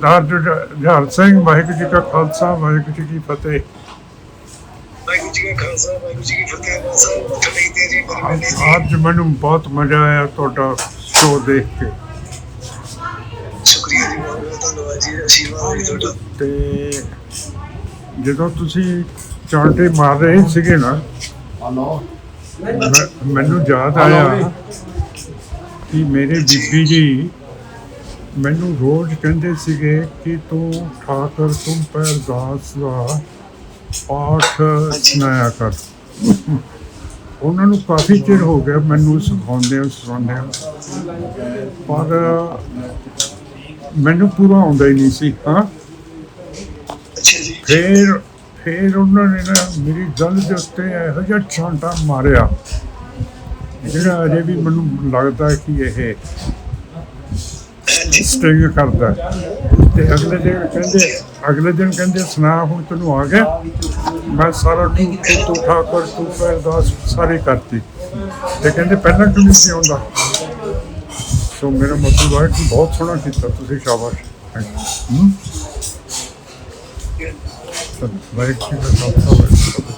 ਸਰਦਾਰ ਜੁਝਾਰ ਸਿੰਘ ਵਾਹਿਗੁਰੂ ਜੀ ਕਾ ਖਾਲਸਾ ਵਾਹਿਗੁਰੂ ਜੀ ਕੀ ਫਤਿਹ। ਵਾਹਿਗੁਰੂ ਜੀ ਕਾ ਖਾਲਸਾ ਵਾਹਿਗੁਰੂ ਜੀ ਕੀ ਅੱਜ ਮੈਨੂੰ ਬਹੁਤ ਮਜ਼ਾ ਆਇਆ ਤੁਹਾਡਾ ਸ਼ੋਅ ਦੇਖ ਕੇ। ਸ਼ੁਕਰੀਆ ਜੀ ਬਹੁਤ ਬਹੁਤ ਧੰਨਵਾਦ ਜੀ ਆਸ਼ੀਰਵਾਦ ਜੀ ਤੁਹਾਡਾ। ਤੇ ਜਦੋਂ ਤੁਸੀਂ ਚਾਂਟੇ ਮਾਰ ਰਹੇ ਸੀਗੇ ਨਾ ਮੈਂ- ਮੈਨੂੰ ਯਾਦ ਆਇਆ ਕਿ ਮੇਰੇ ਬੀਬੀ ਜੀ ਮੈਨੂੰ ਰੋਜ਼ ਕਹਿੰਦੇ ਸੀਗੇ ਕਿ ਤੂੰ ਠਾਕਰ ਤੁਮ ਪਰ ਦਾਸ ਦਾ ਪਾਠ ਸੁਣਾਇਆ ਕਰ। ਉਹਨਾਂ ਨੂੰ ਕਾਫੀ ਚਿਰ ਹੋ ਗਿਆ ਮੈਨੂੰ ਸਿਖਾਉਂਦੇ ਸਿਖਾਉਂਦੇ ਪਰ ਮੈਨੂੰ ਪੂਰਾ ਆਉਂਦਾ ਹੀ ਨਹੀਂ ਸੀ ਹਾਂ। ਫਿਰ ਫਿਰ ਉਹਨਾਂ ਨੇ ਨਾ ਮੇਰੀ ਗੱਲ ਦੇ ਉੱਤੇ ਇਹੋ ਜਿਹਾ ਛਾਂਟਾ ਮਾਰਿਆ ਜਿਹੜਾ ਅਜੇ ਵੀ ਮੈਨੂੰ ਲੱਗਦਾ ਕਿ ਇਹ ਸਟਿੰਗ ਕਰਦਾ ਹੈ। ਤੇ ਅਗਲੇ ਦਿਨ ਕਹਿੰਦੇ, ਅਗਲੇ ਦਿਨ ਕਹਿੰਦੇ, ਸੁਣਾ, ਹੁਣ ਤੈਨੂੰ ਆ ਗਿਆ। ਮੈਂ ਸਾਰਾ ਤੂੰ ਤੂੰ ਠਾਕੁਰ, ਤੂੰ ਅਰਦਾਸ ਸਾਰੀ ਕਰਤੀ। ਤੇ ਕਹਿੰਦੇ, ਪਹਿਲਾਂ ਕਿਉਂ ਨਹੀਂ ਸੀ ਆਉਂਦਾ? ਸੋ ਮੇਰਾ ਮਤਲਬ ਹੈ ਕਿ ਬਹੁਤ ਸੋਹਣਾ ਕੀਤਾ ਤੁਸੀਂ, ਸ਼ਾਬਾਸ਼। ਹੂੰ? ਵਾਹਿਗੁਰੂ ਜੀ ਕਾ ਖਾਲਸਾ, ਵਾਹਿਗੁਰੂ